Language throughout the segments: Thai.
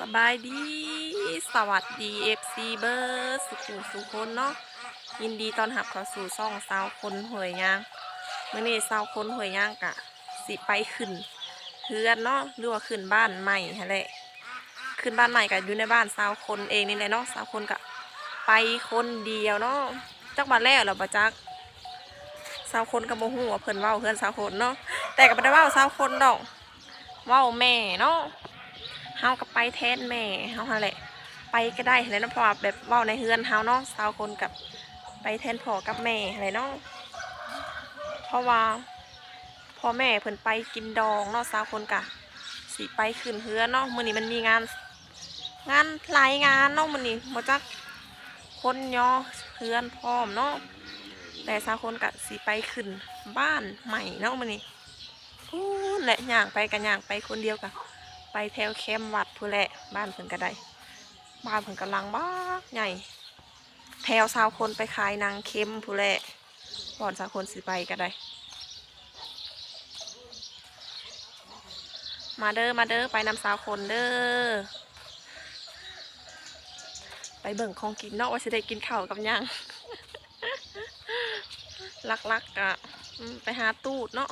สบายดี สวัสดี FC เบอร์สุขุมสุคนเนาะยินดีตอนรับเข้าสู่ซ่องสาวคนหวยย่างเมื่อนี้สาวคนหวยย่างกะ สิไปขึ้นเฮือนเนาะหรือว่าขึ้นบ้านใหม่ฮะแหละขึ้นบ้านใหม่กะอยู่ในบ้านสาวคนเองนี่แหละเนาะสาวคนกะ ไปคนเดียวเนาะจักมาแล้วหรอปะจักสาวคนกับโมหูว่าเพิ่นว้าเพื่อนสาวคนเนาะแต่ก็ไม่ได้ว้าสาวคนดอกว้าแม่เนาะ เฮาก็ไปแทนแม่เฮาแหละ ไปก็ได้เลยนะเพราะว่าแบบว้าในเฮือนเฮาเนาะสาวคนกับไปแทนพ่อกับแม่อะไรเนาะเพราะว่าพ่อแม่เพิ่นไปกินดองเนาะสาวคนกะสิไปขึ้นเฮือนเนาะมื้อนี้มันมีงาน งานหลายงานเนาะมื้อนี้บ่จักคนย่อเฮือนพร้อมเนาะแต่สาวคนกะสิไปขึ้นบ้านใหม่เนาะมื้อนี้พูแหละย่างไปกันย่างไปคนเดียวกะ ไปแถวแคมวัดพูแหละบ้านเพิ่นก็ได้บ้านเพิ่นกำลังบ้ากใหญ่แถวสาวคนไปขายนางเค็มพูนแหละก่อนสาวคนสิไปก็ได้ มาเด้อมาเด้อไปนำสาวคนเด้อไปเบิ่งของกินเนาะว่าสิได้กินข้าวกับยังลักๆกะอืมไปหาตูดเนาะ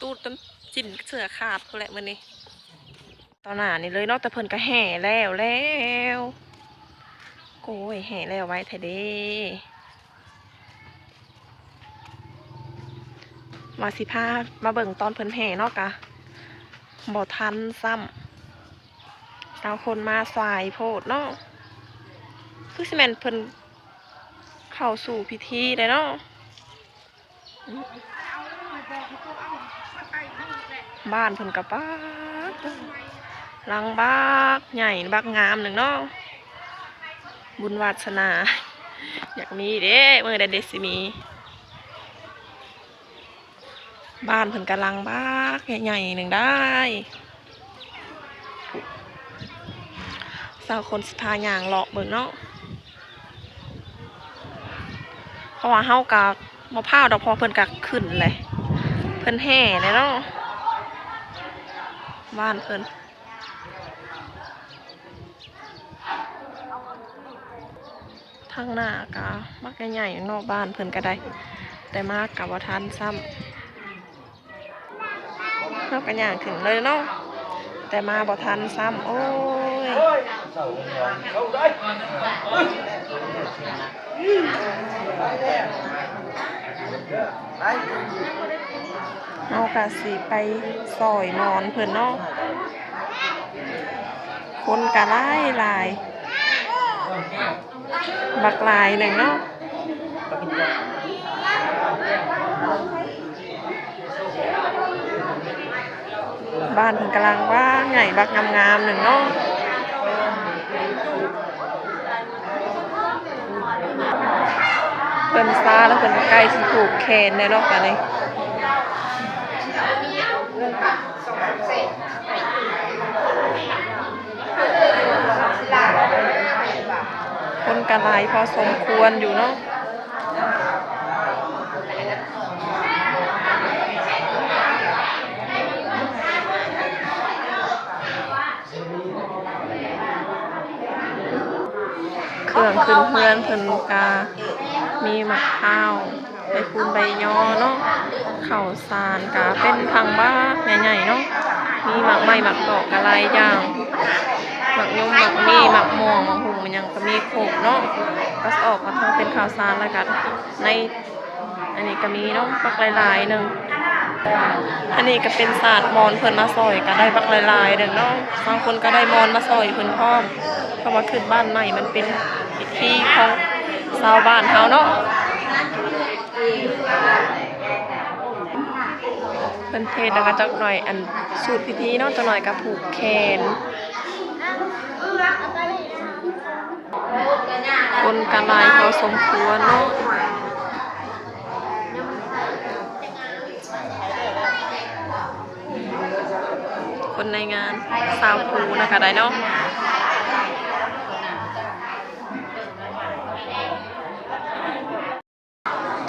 ตูดจนจิ้นเสือขาดพู้นแหละมื้อนี้ ตอนหน้านี่เลยเนาะแต่เพิ่นก็แห่แล้วแล้วโอ้ยแห่แล้วไว้แท้เด้มาสิพามาเบิ่งตอนเพิ่นแห่เนาะกะบ่ทันซ้ำสาวคนมาสายโพดเนาะคือสิแมนเพิ่นเข้าสู่พิธีเลยเนาะบ้านเพิ่นกับบ้า ลังบักใหญ่บักงามหนึ่งเนาะบุญวาสนา อยากมีเด้เมื่อใดเดสิมี บ้านเพิ่นกำลังบักใหญ่ๆหนึ่งได้สาวคนสทาย่างเลาะเบิ่งเนาะเพราะว่าเฮากับมะพร้าวดอกพอเพิ่นกักขึ้นเลย เพิ่นแห่เลยเนาะบ้านเพิ่น ทางหน้ากะมักใหญ่ๆนอกบ้านเพิ่นก็ได้ แต่มากกับว่าทันซ้ำเพิ่นกันอย่างถึงเลยเนาะแต่มาบ่ทันซ้ำโอ้ยเอากะสิไปซอยนอนเพิ่อนนาะคนกะหลายลาย บักหลายหนึ่งเนาะบ้านกำลังว่าใหญ่บักงามๆหนึ่งเนาะเพิ่นซาแล้วเพิ่นใกล้สิผูกแขนแล้วเนาะกันนี่คน กระไรพอสมควรอยู่เนาะเครื่องขึ้นเพื่อนเพิ่นกามีหมักข้าวใบคูนใบยอเนาะเข้าสารกาเป็นพังบ้าใหญ่ๆเนาะมีหมักไม้หมักดอกกะไรอย่างหมักยมหมักมีหมักม่วงหมักหุ่งมัน ยังก็มีโขกเนาะก็ออกมาทางเป็นข่าวสารแล้วกัน ในอันนี้ก็มีเนาะปักหลายๆหนึ่งอันนี้ก็เป็นศาสตร์มอนเพิ่นมาซอยก็ได้ปักหลายๆหนึ่งเนาะบางคนก็ได้มอนมาซอยเพิ่นพร้อมเพราะว่าขึ้นบ้านใหม่มันเป็นพิธีของชาวบ้านเฮาเนาะเพิ่นเทศแล้วก็จักหน่อยอันสูตรพิธีเนาะจักหน่อยก็ผูกแขน คนกันลายพอสมควรเนาะคนในงานสาวภูนะคะได้เนาะ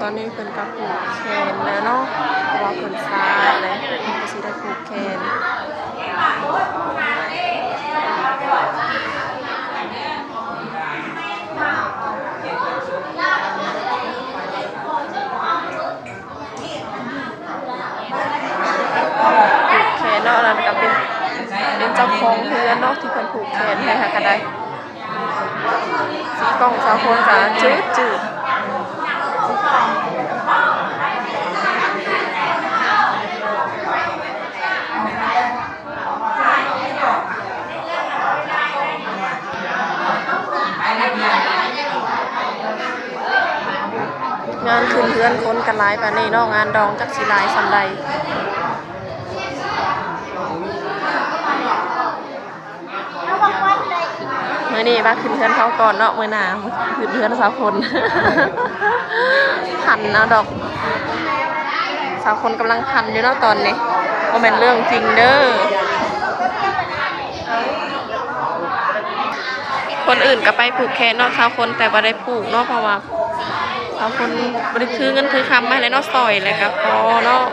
ตอนนี้เพิ่นก็ผูกแขนนะเพราะว่าเพิ่นซาเลยเพิ่นก็สิได้ผูกแขน เจ้าข องเรือนเนาะที่เพิ่นผูกแขนให้หากันได้สีกล้องสาวคนก็จืดจืดงานคืนเพื่อนคนกันหลายปานนี้เนาะงานดองจักสิหลายสำใด มื่อนี้ว่าขึ้นเพื่อนเขาก่อนเนาะมื่อหนาขึ้นเพื่อนสาวคนพันนะดอกสาวคนกำลังพันอยู่เนาะตอนนี้โมเป็นเรื่องจริงเด้อคนอื่นก็ไปผูกแขนเนาะสาวคนแต่บ่ได้ผูกเนาะเพราะว่าสาวคนบ่ได้ถือเงินถือคำมาเลยเนาะซอยเลยก็พอเนาะ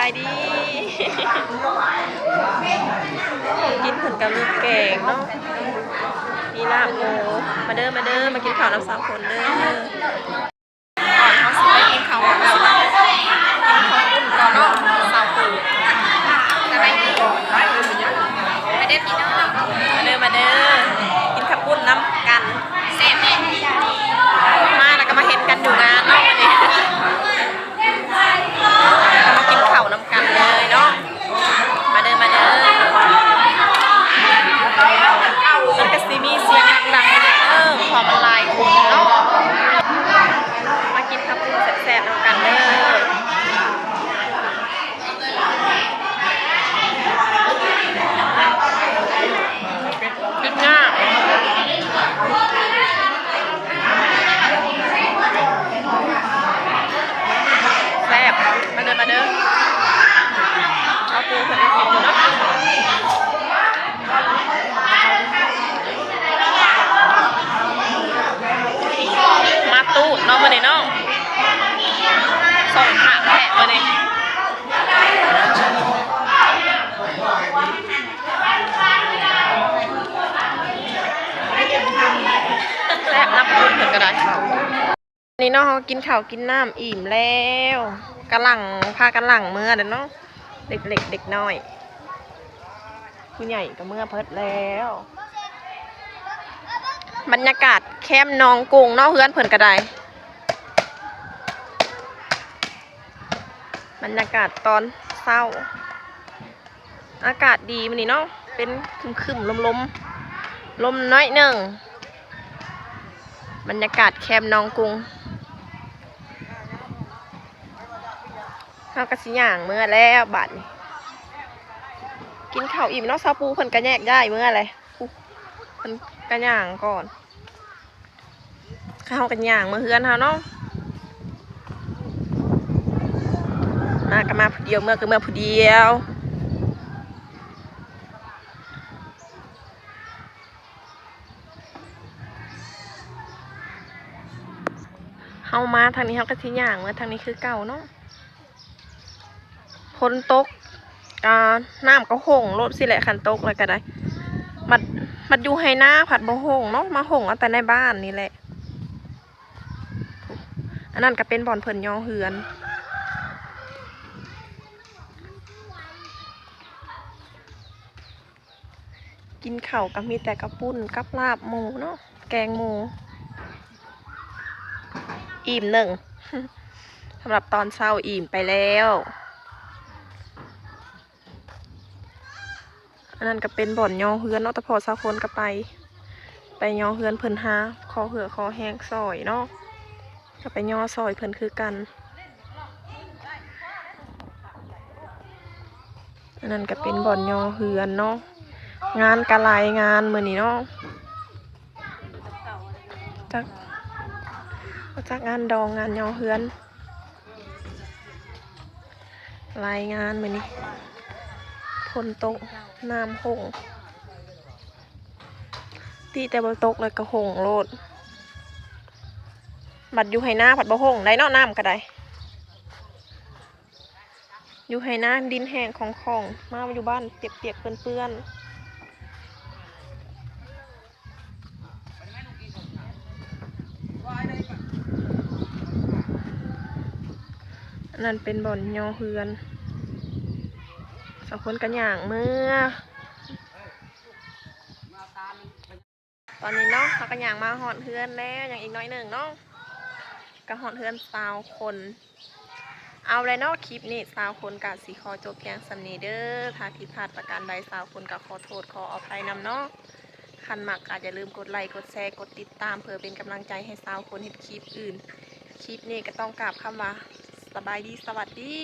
บายดี กินผลกับลูกแกงเนาะมีลาบโมมาเด้อมาเด้อมากินข้าวน้ำสามคนเด้อก่อนเขาสิไปกินข้าวก่อนสิกินข้านก่อนเนาะสาวคนสบายดีมาเด้อพี่น้องมาเด้อมาเด้อกินข้าวปุ้นน้ำกันแซ่บแม่มาแล้วก็มาเห็นกันอยู่งานเนาะวันนี้ เรามากินข้าวน้ำกันเลยเนาะ มาเดินมาเดินมันก็สิมีเสียงดังๆเลยเออพอมันลายคนเนาะ มากินข้าวปุ้นแซ่บๆน้ำกันเด้อพริกง่าแซ่บมาเดินมาเดินเอาปูเพิ่นให้กินอยู่เนาะมาตูดเนาะมื้อนี้เนาะส่งผักแพะมื้อนี้แซ่บน้ำปูเพิ่น ก็ได้นี่เนาะเขากินข้าวกินน้ำอิ่มแล้วกำลังพากันหลังเมื่อเด้อเนาะเด็กเล็กเด็กน้อยผู้ใหญ่ก็เมื่อเพิดแล้ว บรรยากาศแคมนองกุงเนาะเพื่อนเพิ่นกระไดบรรยากาศตอนเศร้า อากาศดีมันนี่เนาะเป็นคึมๆลมๆลมลมน้อยหนึ่ง บรรยากาศแคมป์หนองกุงข้าวกะสิย่างเมื่อแล้วบัดนี้กินข้าวอิ่มนาะซาปูเพิ่นกระแยกได้เมื่ออะไรเพิ่นกระย่างก่อนข้าวกันย่างเมื่อเฮือนเฮาเนาะมาก็มาผู้เดียวเมื่อก็เมื่อผู้เดียวามาทางนี้เฮาก็สิย่างเมื่อทางนี้คือเก่าเนาะพ้นตกอ่าน้ำก็หงรถสิแหละคันตกเลยก็ได้ มัดมัดอยู่ให้หน้าผัดบ่หงเนาะมาหงเอาแต่ในบ้านนี่แหละ อันนั้นก็เป็นบ่อนเพิ่นยอเฮือนกินเข้ากับมีแต่กระปุ้นกับลาบหมูเนาะแกงหมู อิ่มหนึ่งสำหรับตอนเช้าอิ่มไปแล้วอันนั้นก็เป็นบ่อนยอเฮือนเนาะแต่พอสาคนก็ไป ไปยอเฮือนเพิ่นหาคอเหือคอแห้งซอยเนาะก็ไปยอซอยเพิ่นคือกันอันนั้นก็เป็นบ่อนยอเฮือนเนาะงานกะลายงานมือนี้เนาะจาจากงานดองงานยอเฮือน รายงานมือนี้ฝนตกน้ำหงตีแต่บ่ตกเลยก็หงโลด บัดอยู่ให้หน้าผัดบ่หงได้เนาะน้ำก็ได้ อยู่ให้หน้าดินแห้งของของ มาอยู่บ้านเปียกๆเปื้อนๆ นั่นเป็นบ่อนยอเฮือนสองคนกันอย่างเมื่อ ตอนนี้เนาะเขากันอย่างมาหอดเฮือนแล้วอย่างอีกน้อยหนึ่งเนาะก็หอดเฮือนสาวคน เอาเลยเนาะคลิปนี้สาวคนกับสีคอจบเพียงสำนีเด้อถ้าผิดพลาดประการใดสาวคนกับขอโทษขออภัยนำเนาะคันหมักก็อย่าลืมกดไลค์กดแชร์กดติดตามเพื่อเป็นกำลังใจให้สาวคนเห็นคลิปอื่น คลิปนี้ก็ต้องกราบคำว่า สบายดีสวัสดี